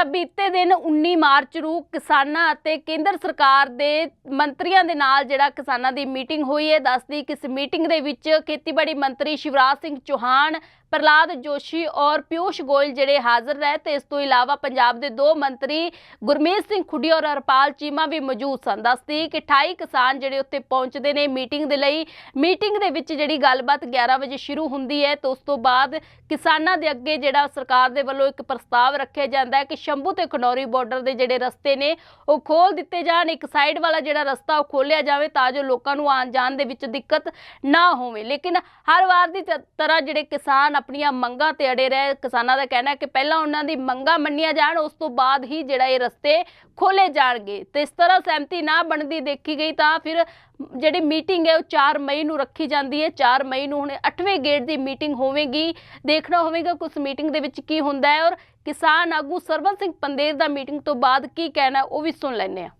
ਤਾਂ ਬੀਤੇ ਦਿਨ 19 ਮਾਰਚ ਨੂੰ ਕਿਸਾਨਾਂ ਅਤੇ ਕੇਂਦਰ ਸਰਕਾਰ ਦੇ ਮੰਤਰੀਆਂ ਦੇ ਨਾਲ ਜਿਹੜਾ ਕਿਸਾਨਾਂ ਦੀ ਮੀਟਿੰਗ ਹੋਈ ਹੈ, ਦੱਸਦੀ ਕਿ ਇਸ ਮੀਟਿੰਗ ਦੇ ਵਿੱਚ ਖੇਤੀਬਾੜੀ ਮੰਤਰੀ ਸ਼ਿਵਰਾਜ ਸਿੰਘ ਚੌਹਾਨ ਪ੍ਰਲਾਦ ਜੋਸ਼ੀ ਔਰ ਪਿਊਸ਼ ਗੋਇਲ ਜਿਹੜੇ ਹਾਜ਼ਰ ਰਹੇ ਤੇ ਇਸ ਤੋਂ ਇਲਾਵਾ ਪੰਜਾਬ ਦੇ ਦੋ ਮੰਤਰੀ ਗੁਰਮੀਤ ਸਿੰਘ ਖੁੱਡੀ ਔਰ ਹਰਪਾਲ ਚੀਮਾ ਵੀ ਮੌਜੂਦ ਸਨ। ਦੱਸਦੀ ਕਿ 28 ਕਿਸਾਨ ਜਿਹੜੇ ਉੱਥੇ ਪਹੁੰਚਦੇ ਨੇ ਮੀਟਿੰਗ ਦੇ ਲਈ। ਮੀਟਿੰਗ ਦੇ ਵਿੱਚ ਜਿਹੜੀ ਗੱਲਬਾਤ 11 ਵਜੇ ਸ਼ੁਰੂ ਹੁੰਦੀ ਹੈ ਤੇ ਉਸ ਤੋਂ ਬਾਅਦ ਕਿਸਾਨਾਂ ਦੇ ਅੱਗੇ ਜਿਹੜਾ ਸਰਕਾਰ ਦੇ ਵੱਲੋਂ ਇੱਕ ਪ੍ਰਸਤਾਵ ਰੱਖਿਆ ਜਾਂਦਾ ਹੈ ਕਿ ਸ਼ੰਭੂ ਤੇ ਖਨੌਰੀ ਬਾਰਡਰ ਦੇ ਜਿਹੜੇ ਰਸਤੇ ਨੇ ਉਹ ਖੋਲ ਦਿੱਤੇ ਜਾਣ, ਇੱਕ ਸਾਈਡ ਵਾਲਾ ਜਿਹੜਾ ਰਸਤਾ ਉਹ ਖੋਲਿਆ ਜਾਵੇ ਤਾਂ ਜੋ ਲੋਕਾਂ ਨੂੰ ਆਉਣ ਜਾਣ ਦੇ ਵਿੱਚ ਦਿੱਕਤ ਨਾ ਹੋਵੇ। ਲੇਕਿਨ ਹਰ ਵਾਰ ਦੀ ਤਰ੍ਹਾਂ ਜਿਹੜੇ ਕਿਸਾਨ ਆਪਣੀਆਂ ਮੰਗਾਂ ਤੇ ਅੜੇ ਰਹੇ। ਕਿਸਾਨਾਂ ਦਾ ਕਹਿਣਾ ਹੈ ਕਿ ਪਹਿਲਾਂ ਉਹਨਾਂ ਦੀ ਮੰਗਾਂ ਮੰਨੀਆਂ ਜਾਣ, ਉਸ ਤੋਂ ਬਾਅਦ ਹੀ ਜਿਹੜਾ ਇਹ ਰਸਤੇ ਖੋਲੇ ਜਾਣਗੇ। ਤੇ ਇਸ ਤਰ੍ਹਾਂ ਸਹਿਮਤੀ ਨਾ ਬਣਦੀ ਦੇਖੀ ਗਈ ਤਾਂ ਫਿਰ ਜਿਹੜੀ ਮੀਟਿੰਗ ਹੈ ਉਹ 4 ਮਈ ਨੂੰ ਰੱਖੀ ਜਾਂਦੀ ਹੈ। 4 ਮਈ ਨੂੰ ਹੁਣ 8ਵੇਂ ਗੇਟ ਦੀ ਮੀਟਿੰਗ ਹੋਵੇਗੀ। ਦੇਖਣਾ ਹੋਵੇਗਾ ਕਿ ਉਸ ਮੀਟਿੰਗ ਦੇ ਵਿੱਚ ਕੀ ਹੁੰਦਾ ਹੈ ਔਰ ਕਿਸਾਨ ਆਗੂ ਸਰਵਨ ਸਿੰਘ ਪੰਦੇਰ ਦਾ ਮੀਟਿੰਗ ਤੋਂ ਬਾਅਦ ਕੀ ਕਹਿਣਾ ਉਹ ਵੀ ਸੁਣ ਲੈਂਦੇ ਆ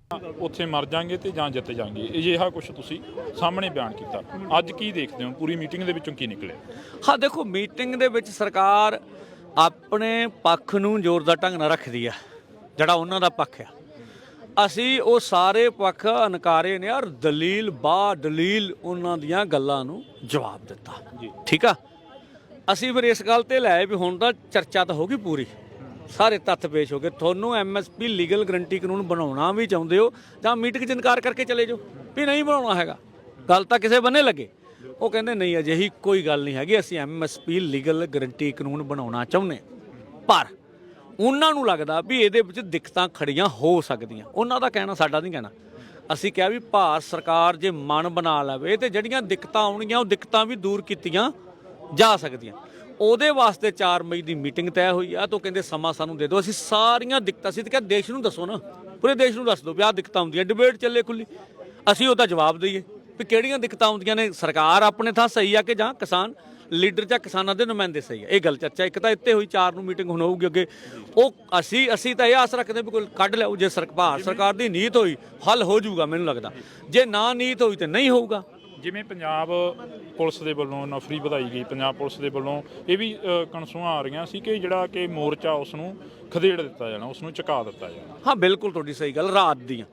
ਉੱਥੇ ਮਰ ਜਾਾਂਗੇ ਤੇ ਜਾਂ ਜਿੱਤ ਜਾਾਂਗੇ। ਅਜਿਹਾ ਕੁਝ ਤੁਸੀਂ ਸਾਹਮਣੇ ਬਿਆਨ ਕੀਤਾ। ਅੱਜ ਕੀ ਦੇਖਦੇ ਹੋ? ਪੂਰੀ ਮੀਟਿੰਗ ਦੇ ਵਿੱਚੋਂ ਕੀ ਨਿਕਲਿਆ? ਹਾਂ ਦੇਖੋ ਮੀਟਿੰਗ ਦੇ ਵਿੱਚ ਸਰਕਾਰ ਆਪਣੇ ਪੱਖ ਨੂੰ ਜ਼ੋਰਦਾਰ ਢੰਗ ਨਾਲ ਰੱਖਦੀ ਆ ਜਿਹੜਾ ਉਹਨਾਂ ਦਾ ਪੱਖ ਆ। ਅਸੀਂ ਉਹ ਸਾਰੇ ਪੱਖ ਅਨਕਾਰੇ ਨੇ ਔਰ ਦਲੀਲ ਬਾ ਦਲੀਲ ਉਹਨਾਂ ਦੀਆਂ ਗੱਲਾਂ ਨੂੰ ਜਵਾਬ ਦਿੱਤਾ। ਜੀ। ਠੀਕ ਆ? ਅਸੀਂ ਫਿਰ ਇਸ ਗੱਲ ਤੇ ਲੈ ਵੀ ਹੁਣ ਤਾਂ ਚਰਚਾ ਤਾਂ ਹੋ ਗਈ ਪੂਰੀ। ਸਾਰੇ ਤੱਥ ਪੇਸ਼ ਹੋ ਗਏ। ਤੁਹਾਨੂੰ ਐਮਐਸਪੀ ਲੀਗਲ ਗਰੰਟੀ ਕਾਨੂੰਨ ਬਣਾਉਣਾ ਵੀ ਚਾਹੁੰਦੇ ਹੋ ਜਾਂ ਮੀਟਿੰਗ 'ਚ ਇਨਕਾਰ ਕਰਕੇ ਚਲੇ ਜਾਓ ਵੀ ਨਹੀਂ ਬਣਾਉਣਾ ਹੈਗਾ। ਗੱਲ ਤਾਂ ਕਿਸੇ ਬੰਨੇ ਲੱਗੇ। ਉਹ ਕਹਿੰਦੇ, ਨਹੀਂ, ਅਜਿਹੀ ਕੋਈ ਗੱਲ ਨਹੀਂ ਹੈਗੀ। ਅਸੀਂ ਐਮਐਸਪੀ ਲੀਗਲ ਗਰੰਟੀ ਕਾਨੂੰਨ ਬਣਾਉਣਾ ਚਾਹੁੰਦੇ ਪਰ ਉਹਨਾਂ ਨੂੰ ਲੱਗਦਾ ਵੀ ਇਹਦੇ ਵਿੱਚ ਦਿੱਕਤਾਂ ਖੜੀਆਂ ਹੋ ਸਕਦੀਆਂ। ਉਹਨਾਂ ਦਾ ਕਹਿਣਾ ਸਾਡਾ ਨਹੀਂ ਕਹਿਣਾ। ਅਸੀਂ ਕਿਹਾ ਵੀ ਭਾਰਤ ਸਰਕਾਰ ਜੇ ਮਨ ਬਣਾ ਲਵੇ ਤੇ ਜਿਹੜੀਆਂ ਦਿੱਕਤਾਂ ਆਉਣਗੀਆਂ, ਉਹ ਦਿੱਕਤਾਂ ਵੀ ਦੂਰ ਕੀਤੀਆਂ ਜਾ ਸਕਦੀਆਂ। ਉਹਦੇ ਵਾਸਤੇ 4 ਮਈ ਦੀ ਮੀਟਿੰਗ ਤੈਅ ਹੋਈ ਆ, ਤਾਂ ਉਹ ਕਹਿੰਦੇ ਸਮਾਂ ਸਾਨੂੰ ਦੇ ਦਿਓ। ਅਸੀਂ ਸਾਰੀਆਂ ਦਿੱਕਤਾਂ ਸੀ, ਤੇ ਕਿਹਾ ਦੇਸ਼ ਨੂੰ ਦੱਸੋ ਨਾ। ਪੂਰੇ ਦੇਸ਼ ਨੂੰ ਦੱਸ ਦਿਓ ਵੀ ਆਹ ਦਿੱਕਤਾਂ ਆਉਂਦੀਆਂ ਡਿਬੇਟ ਚੱਲੇ ਖੁੱਲੀ। ਅਸੀਂ ਉਹਦਾ ਜਵਾਬ ਦਈਏ ਵੀ ਕਿਹੜੀਆਂ ਦਿੱਕਤਾਂ ਆਉਂਦੀਆਂ ਨੇ? ਸਰਕਾਰ ਆਪਣੇ ਥਾਂ ਸਹੀ ਆ ਕਿ ਜਾਂ ਕਿਸਾਨ? ਲੀਡਰ ਜਾਂ ਕਿਸਾਨਾਂ ਦੇ ਨੁਮਾਇੰਦੇ ਸਹੀ ਆ। ਇਹ ਗੱਲ ਚਰਚਾ, ਇੱਕ ਤਾਂ ਇੱਥੇ ਹੋਈ ਚਾਰ ਨੂੰ ਮੀਟਿੰਗ ਹੁਣ ਹੋਊਗੀ ਅੱਗੇ। ਉਹ ਅਸੀਂ ਅਸੀਂ ਤਾਂ ਇਹ ਆਸ ਰੱਖਦੇ ਵੀ ਕੋਈ ਕੱਢ ਲਿਆਓ ਜੇ ਸਰਕਾਰ ਸਰਕਾਰ ਦੀ ਨੀਤ ਹੋਈ, ਹੱਲ ਹੋ ਜਾਊਗਾ ਮੈਨੂੰ ਲੱਗਦਾ। ਜੇ ਨਾ ਨੀਤ ਹੋਈ ਤੇ ਨਹੀਂ ਹੋਊਗਾ। ਜਿਵੇਂ ਪੰਜਾਬ ਪੁਲਿਸ ਦੇ ਵੱਲੋਂ ਨਫਰੀ ਵਧਾਈ ਗਈ ਪੰਜਾਬ ਪੁਲਿਸ ਦੇ ਵੱਲੋਂ ਇਹ ਵੀ ਅ, ਕਣਸੂਆਂ ਆ ਰਹੀਆਂ ਸੀ ਕਿ ਜਿਹੜਾ ਕਿ ਮੋਰਚਾ ਉਸ ਨੂੰ ਖਦੇੜ ਦਿੱਤਾ ਜਾਣਾ ਉਸ ਨੂੰ ਝੁਕਾ ਦਿੱਤਾ ਜਾਣਾ। ਹਾਂ ਬਿਲਕੁਲ ਤੁਹਾਡੀ ਸਹੀ ਗੱਲ ਰਾਤ ਦੀਆਂ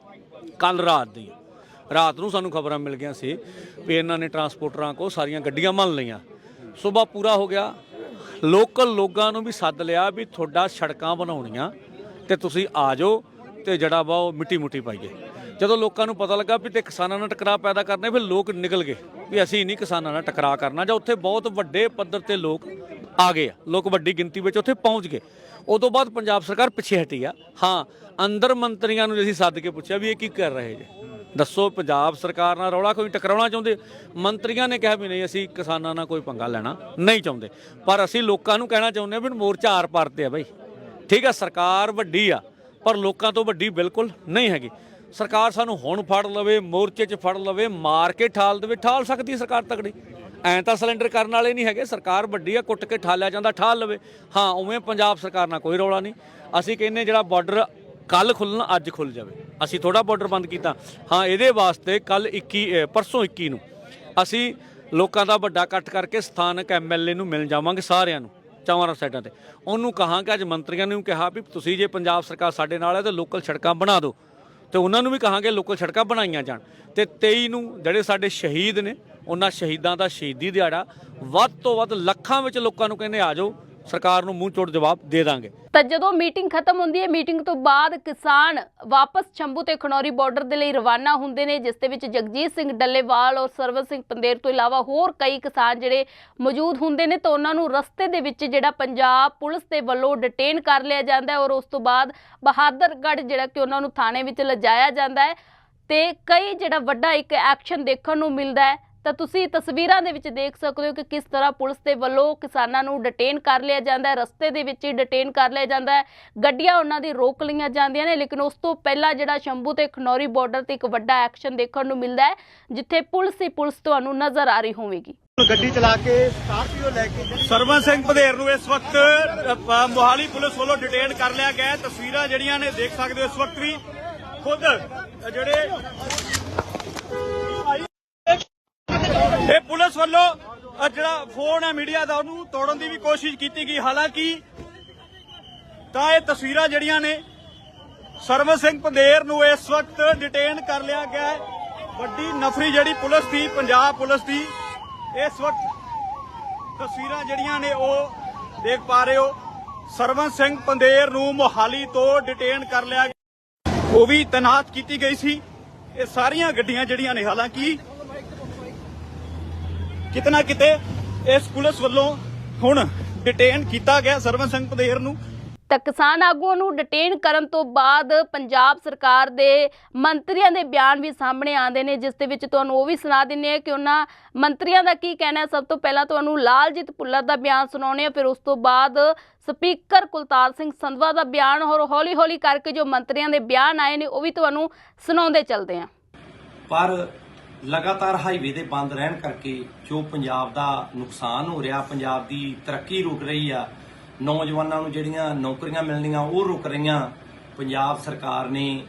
ਕੱਲ ਰਾਤ ਦੀਆਂ। ਰਾਤ ਨੂੰ ਸਾਨੂੰ ਖਬਰਾਂ ਮਿਲ ਗਈਆਂ ਸੀ ਵੀ ਇਹਨਾਂ ਨੇ ਟਰਾਂਸਪੋਰਟਰਾਂ ਕੋ ਸਾਰੀਆਂ ਗੱਡੀਆਂ ਮੰਨ ਲਈਆਂ। ਸਵੇਰ ਪੂਰਾ ਹੋ ਗਿਆ ਲੋਕਲ ਲੋਕਾਂ ਨੂੰ ਵੀ ਸੱਦ ਲਿਆ ਵੀ ਤੁਹਾਡਾ ਸੜਕਾਂ ਬਣਾਉਣੀਆਂ ਤੇ ਤੁਸੀਂ ਆ ਜਾਓ ਤੇ ਜਿਹੜਾ ਵਾ ਉਹ ਮਿੱਟੀ ਮੁੱਟੀ ਪਾਈਏ। ਜਦੋਂ ਲੋਕਾਂ ਨੂੰ ਪਤਾ ਲੱਗਾ ਵੀ ਤੇ ਕਿਸਾਨਾਂ ਨਾਲ ਟਕਰਾਅ ਪੈਦਾ ਕਰਨੇ, ਫਿਰ ਲੋਕ ਨਿਕਲ ਗਏ ਵੀ ਅਸੀਂ ਨਹੀਂ ਕਿਸਾਨਾਂ ਨਾਲ ਟਕਰਾਅ ਕਰਨਾ, ਜਾਂ ਉੱਥੇ ਬਹੁਤ ਵੱਡੇ ਪੱਧਰ ਤੇ ਲੋਕ ਆ ਗਏ ਆ, ਲੋਕ ਵੱਡੀ ਗਿਣਤੀ ਵਿੱਚ ਉੱਥੇ ਪਹੁੰਚ ਗਏ। ਉਦੋਂ ਬਾਅਦ ਪੰਜਾਬ ਸਰਕਾਰ ਪਿੱਛੇ ਹਟੀ ਆ। ਹਾਂ, ਅੰਦਰ ਮੰਤਰੀਆਂ ਨੂੰ ਅਸੀਂ ਸੱਦ ਕੇ ਪੁੱਛਿਆ ਵੀ ਇਹ ਕੀ ਕਰ ਰਹੇ ਜੇ? ਦੱਸੋ, ਪੰਜਾਬ ਸਰਕਾਰ ਨਾਲ ਰੌਲਾ ਕੋਈ ਟਕਰਾਉਣਾ ਚਾਹੁੰਦੇ? ਮੰਤਰੀਆਂ ਨੇ ਕਿਹਾ ਵੀ ਨਹੀਂ, ਅਸੀਂ ਕਿਸਾਨਾਂ ਨਾਲ ਕੋਈ ਪੰਗਾ ਲੈਣਾ ਨਹੀਂ ਚਾਹੁੰਦੇ। ਪਰ ਅਸੀਂ ਲੋਕਾਂ ਨੂੰ ਕਹਿਣਾ ਚਾਹੁੰਦੇ ਹਾਂ ਵੀ ਮੋਰਚਾ ਆਰ ਪਾਰ ਤੇ ਆ ਬਈ। ਠੀਕ ਆ, ਸਰਕਾਰ ਵੱਡੀ ਆ, ਪਰ ਲੋਕਾਂ ਤੋਂ ਵੱਡੀ ਬਿਲਕੁਲ ਨਹੀਂ ਹੈਗੀ। ਸਰਕਾਰ ਸਾਨੂੰ ਹੁਣ ਫੜ ਲਵੇ, ਮੋਰਚੇ 'ਚ ਫੜ ਲਵੇ, ਮਾਰ ਕੇ ਠਾਲ ਦੇਵੇ, ਠਾਲ ਸਕਦੀ ਸਰਕਾਰ ਤਕੜੀ। ਐਂ ਤਾਂ ਸਿਲੰਡਰ ਕਰਨ ਵਾਲੇ ਨਹੀਂ ਹੈਗੇ, ਸਰਕਾਰ ਵੱਡੀ ਆ, ਕੁੱਟ ਕੇ ਠਾਲਿਆ ਜਾਂਦਾ, ਠਾਲ ਲਵੇ। ਹਾਂ, ਉਵੇਂ ਪੰਜਾਬ ਸਰਕਾਰ ਨਾਲ ਕੋਈ ਰੌਲਾ ਨਹੀਂ। ਅਸੀਂ ਕਹਿੰਨੇ ਜਿਹੜਾ ਬਾਰਡਰ ਕੱਲ ਖੁੱਲਣਾ ਅੱਜ ਖੁੱਲ ਜਾਵੇ। ਅਸੀਂ ਥੋੜਾ ਬਾਰਡਰ ਬੰਦ ਕੀਤਾ। ਹਾਂ, ਇਹਦੇ ਵਾਸਤੇ ਕੱਲ 21 ਪਰਸੋਂ 21 ਨੂੰ ਅਸੀਂ ਲੋਕਾਂ ਦਾ ਵੱਡਾ ਇਕੱਠ ਕਰਕੇ ਸਥਾਨਕ ਐਮਐਲਏ ਨੂੰ ਮਿਲ ਜਾਵਾਂਗੇ ਸਾਰਿਆਂ ਨੂੰ, ਚੌਵਾਂ ਸਾਈਡਾਂ ਤੇ। ਉਹਨੂੰ ਕਹਾਂਗੇ, ਅੱਜ ਮੰਤਰੀਆਂ ਨੂੰ ਕਿਹਾ ਵੀ ਤੁਸੀਂ ਜੇ ਪੰਜਾਬ ਸਰਕਾਰ ਸਾਡੇ ਨਾਲ ਹੈ, ਤਾਂ ਲੋਕਲ ਸੜਕਾਂ ਬਣਾ ਦਿਓ। ਤੇ ਉਹਨਾਂ ਨੂੰ ਵੀ ਕਹਾਂਗੇ ਲੋਕਲ ਸੜਕਾਂ ਬਣਾਈਆਂ ਜਾਣ। ਤੇ 23 ਨੂੰ ਜਿਹੜੇ ਸਾਡੇ ਸ਼ਹੀਦ ਨੇ, ਉਹਨਾਂ ਸ਼ਹੀਦਾਂ ਦਾ ਸ਼ਹੀਦੀ ਦਿਹਾੜਾ, ਵੱਧ ਤੋਂ ਵੱਧ ਲੱਖਾਂ ਵਿੱਚ ਲੋਕਾਂ ਨੂੰ ਕਹਿੰਦੇ ਆ ਜਾਓ। ਸਰਕਾਰ ਨੂੰ ਮੂੰਹ ਚੋੜ ਜਵਾਬ ਦੇ ਦਾਂਗੇ। ਤਾਂ ਜਦੋਂ ਮੀਟਿੰਗ ਖਤਮ ਹੁੰਦੀ ਹੈ, ਮੀਟਿੰਗ ਤੋਂ ਬਾਅਦ ਕਿਸਾਨ ਵਾਪਸ ਸ਼ੰਭੂ ਤੇ ਖਨੌਰੀ ਬਾਰਡਰ ਦੇ ਲਈ ਰਵਾਨਾ ਹੁੰਦੇ ਨੇ, ਜਿਸ ਦੇ ਵਿੱਚ ਜਗਜੀਤ ਸਿੰਘ ਡੱਲੇਵਾਲ ਔਰ ਸਰਵਨ ਸਿੰਘ ਪੰਦੇਰ ਤੋਂ ਇਲਾਵਾ ਹੋਰ ਕਈ ਕਿਸਾਨ ਜਿਹੜੇ ਮੌਜੂਦ ਹੁੰਦੇ ਨੇ, ਤਾਂ ਉਹਨਾਂ ਨੂੰ ਰਸਤੇ ਦੇ ਵਿੱਚ ਜਿਹੜਾ ਪੰਜਾਬ ਪੁਲਿਸ ਦੇ ਵੱਲੋਂ ਡਿਟੇਨ ਕਰ ਲਿਆ ਜਾਂਦਾ ਹੈ ਔਰ ਉਸ ਤੋਂ ਬਾਅਦ ਬਹਾਦਰਗੜ੍ਹ ਜਿਹੜਾ ਕਿ ਉਹਨਾਂ ਨੂੰ ਥਾਣੇ ਵਿੱਚ ਲਿਜਾਇਆ ਜਾਂਦਾ ਹੈ। ਤੇ ਕਈ ਜਿਹੜਾ ਵੱਡਾ ਇੱਕ ਐਕਸ਼ਨ ਦੇਖਣ ਨੂੰ ਮਿਲਦਾ ਹੈ ਤਾਂ ਤੁਸੀਂ ਤਸਵੀਰਾਂ ਦੇ ਵਿੱਚ ਦੇਖ ਸਕਦੇ ਹੋ ਕਿ ਕਿਸ ਤਰ੍ਹਾਂ ਪੁਲਿਸ ਦੇ ਵੱਲੋਂ ਕਿਸਾਨਾਂ ਨੂੰ ਡਿਟੇਨ ਕਰ ਲਿਆ ਜਾਂਦਾ ਹੈ ਰਸਤੇ ਦੇ ਵਿੱਚ ਹੀ ਡਿਟੇਨ ਕਰ ਲਿਆ ਜਾਂਦਾ ਹੈ ਗੱਡੀਆਂ ਉਹਨਾਂ ਦੀ ਰੋਕ ਲਈਆਂ ਜਾਂਦੀਆਂ ਨੇ ਲੇਕਿਨ ਉਸ ਤੋਂ ਪਹਿਲਾਂ ਜਿਹੜਾ ਸ਼ੰਭੂ ਤੇ ਖਨੌਰੀ ਬਾਰਡਰ ਤੇ ਇੱਕ ਵੱਡਾ ਐਕਸ਼ਨ ਦੇਖਣ ਨੂੰ ਮਿਲਦਾ ਹੈ ਜਿੱਥੇ ਪੁਲਿਸ ਹੀ ਪੁਲਿਸ ਤੁਹਾਨੂੰ ਨਜ਼ਰ ਆ ਰਹੀ ਹੋਵੇਗੀ ਗੱਡੀ ਚਲਾ ਕੇ ਸਕਾਰਪੀਓ ਲੈ ਕੇ ਸਰਵਨ ਸਿੰਘ ਵਧੇਰ ਨੂੰ ਇਸ ਵਕਤ ਮੋਹਾਲੀ ਪੁਲਿਸ ਵੱਲੋਂ ਡਿਟੇਨ ਕਰ ਲਿਆ ਗਿਆ ਹੈ। ਤਸਵੀਰਾਂ ਜਿਹੜੀਆਂ ਨੇ ਦੇਖ ਸਕਦੇ ਹੋ ਇਸ ਵਕਤ ਵੀ ਖੁਦ ਜਿਹੜੇ ਇਹ ਪੁਲਿਸ ਵੱਲੋਂ ਜਿਹੜਾ ਫੋਨ ਹੈ ਮੀਡੀਆ ਦਾ, ਉਹਨੂੰ ਤੋੜਨ ਦੀ ਵੀ ਕੋਸ਼ਿਸ਼ ਕੀਤੀ ਗਈ। ਹਾਲਾਂਕਿ ਤਾਂ ਇਹ ਤਸਵੀਰਾਂ ਜਿਹੜੀਆਂ ਨੇ ਸਰਵਨ ਸਿੰਘ ਪੰਦੇਰ ਨੂੰ ਇਸ ਵਕਤ ਡਿਟੇਨ ਕਰ ਲਿਆ ਗਿਆ ਹੈ। ਵੱਡੀ ਨਫਰੀ ਜਿਹੜੀ ਪੁਲਿਸ ਦੀ, ਪੰਜਾਬ ਪੁਲਿਸ ਦੀ, ਇਸ ਵਕਤ ਤਸਵੀਰਾਂ ਜਿਹੜੀਆਂ ਨੇ ਉਹ ਦੇਖ ਪਾ ਰਹੇ ਹੋ। ਸਰਵਨ ਸਿੰਘ ਪੰਦੇਰ ਨੂੰ ਮੋਹਾਲੀ ਤੋਂ ਡਿਟੇਨ ਕਰ ਲਿਆ ਗਿਆ। ਉਹ ਵੀ ਤੈਨਾਤ ਕੀਤੀ ਗਈ ਸੀ। ਇਹ ਸਾਰੀਆਂ ਗੱਡੀਆਂ ਜਿਹੜੀਆਂ ਨੇ, ਹਾਲਾਂਕਿ ਕਿਤਨਾ ਕਿਤੇ ਇਸ ਪੁਲਿਸ ਵੱਲੋਂ ਹੁਣ ਡਿਟੇਨ ਕੀਤਾ ਗਿਆ ਸਰਵਨ ਸਿੰਘ ਪੰਦੇਰ ਨੂੰ। ਤਾਂ ਕਿਸਾਨ ਆਗੂਆਂ ਨੂੰ ਡਿਟੇਨ ਕਰਨ ਤੋਂ ਬਾਅਦ ਪੰਜਾਬ ਸਰਕਾਰ ਦੇ ਮੰਤਰੀਆਂ ਦੇ ਬਿਆਨ ਵੀ ਸਾਹਮਣੇ ਆਉਂਦੇ ਨੇ ਜਿਸ ਦੇ ਵਿੱਚ ਤੁਹਾਨੂੰ ਉਹ ਵੀ ਸੁਣਾ ਦਿੰਨੇ ਆ ਕਿ ਉਹਨਾਂ ਮੰਤਰੀਆਂ ਦਾ ਕੀ ਕਹਿਣਾ ਹੈ। ਸਭ ਤੋਂ ਪਹਿਲਾਂ ਤੁਹਾਨੂੰ ਲਾਲਜੀਤ ਭੁੱਲਰ ਦਾ ਬਿਆਨ ਸੁਣਾਉਣੇ ਆ ਫਿਰ ਉਸ ਤੋਂ ਬਾਅਦ ਸਪੀਕਰ ਕੁਲਤਾਰ ਸਿੰਘ ਸੰਧਵਾ ਦਾ ਬਿਆਨ ਹੋਰ ਹੌਲੀ ਹੌਲੀ ਕਰਕੇ ਜੋ ਮੰਤਰੀਆਂ ਦੇ ਬਿਆਨ ਆਏ ਨੇ ਉਹ ਵੀ ਤੁਹਾਨੂੰ ਸੁਣਾਉਂਦੇ ਚੱਲਦੇ ਆ ਪਰ ਲਗਾਤਾਰ ਹਾਈਵੇ ਦੇ ਬੰਦ ਰਹਿਣ ਕਰਕੇ ਜੋ ਪੰਜਾਬ ਦਾ ਨੁਕਸਾਨ ਹੋ ਰਿਹਾ, ਪੰਜਾਬ ਦੀ ਤਰੱਕੀ ਰੁਕ ਰਹੀ ਆ, ਨੌਜਵਾਨਾਂ ਨੂੰ ਜਿਹੜੀਆਂ ਨੌਕਰੀਆਂ ਮਿਲਣੀਆਂ ਉਹ ਰੁਕ ਰਹੀਆਂ, ਪੰਜਾਬ ਸਰਕਾਰ ਨੇ